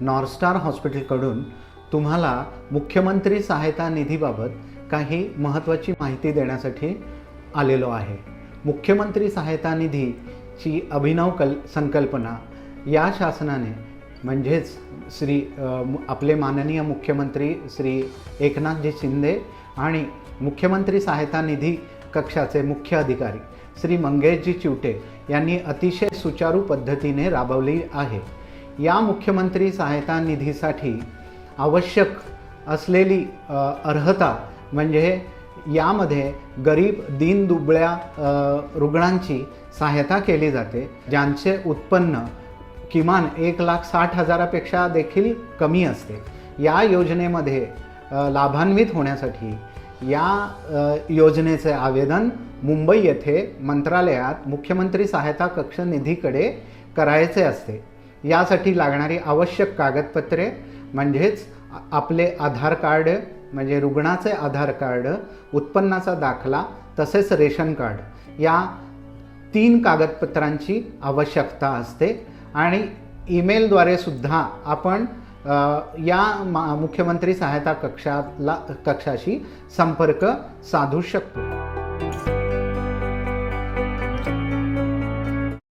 नॉर्थस्टार हॉस्पिटलकडून तुम्हाला मुख्यमंत्री सहायता निधीबाबत काही महत्त्वाची माहिती देण्यासाठी आलेलो आहे. मुख्यमंत्री सहायता निधीची अभिनव कल संकल्पना या शासनाने म्हणजेच श्री आपले माननीय मुख्यमंत्री श्री एकनाथजी शिंदे आणि मुख्यमंत्री सहायता निधी कक्षाचे मुख्य अधिकारी श्री मंगेशजी चिवटे यांनी अतिशय सुचारू पद्धतीने राबवली आहे. या मुख्यमंत्री सहायता निधीसाठी आवश्यक असलेली अर्हता म्हणजे यामध्ये गरीब दीनदुबळ्या रुग्णांची सहायता केली जाते ज्यांचे उत्पन्न किमान एक लाख साठ हजारापेक्षा देखील कमी असते. या योजनेमध्ये लाभान्वित होण्यासाठी या योजनेचे आवेदन मुंबई येथे मंत्रालयात मुख्यमंत्री सहायता कक्ष निधीकडे करायचे असते. यासाठी लागणारी आवश्यक कागदपत्रे म्हणजेच आपले आधार कार्ड म्हणजे रुग्णाचे आधार कार्ड उत्पन्नाचा दाखला तसेच रेशन कार्ड या तीन कागदपत्रांची आवश्यकता असते. आणि ईमेलद्वारे सुद्धा आपण या मा मुख्यमंत्री सहायता कक्षाला कक्षाशी संपर्क साधू शकतो.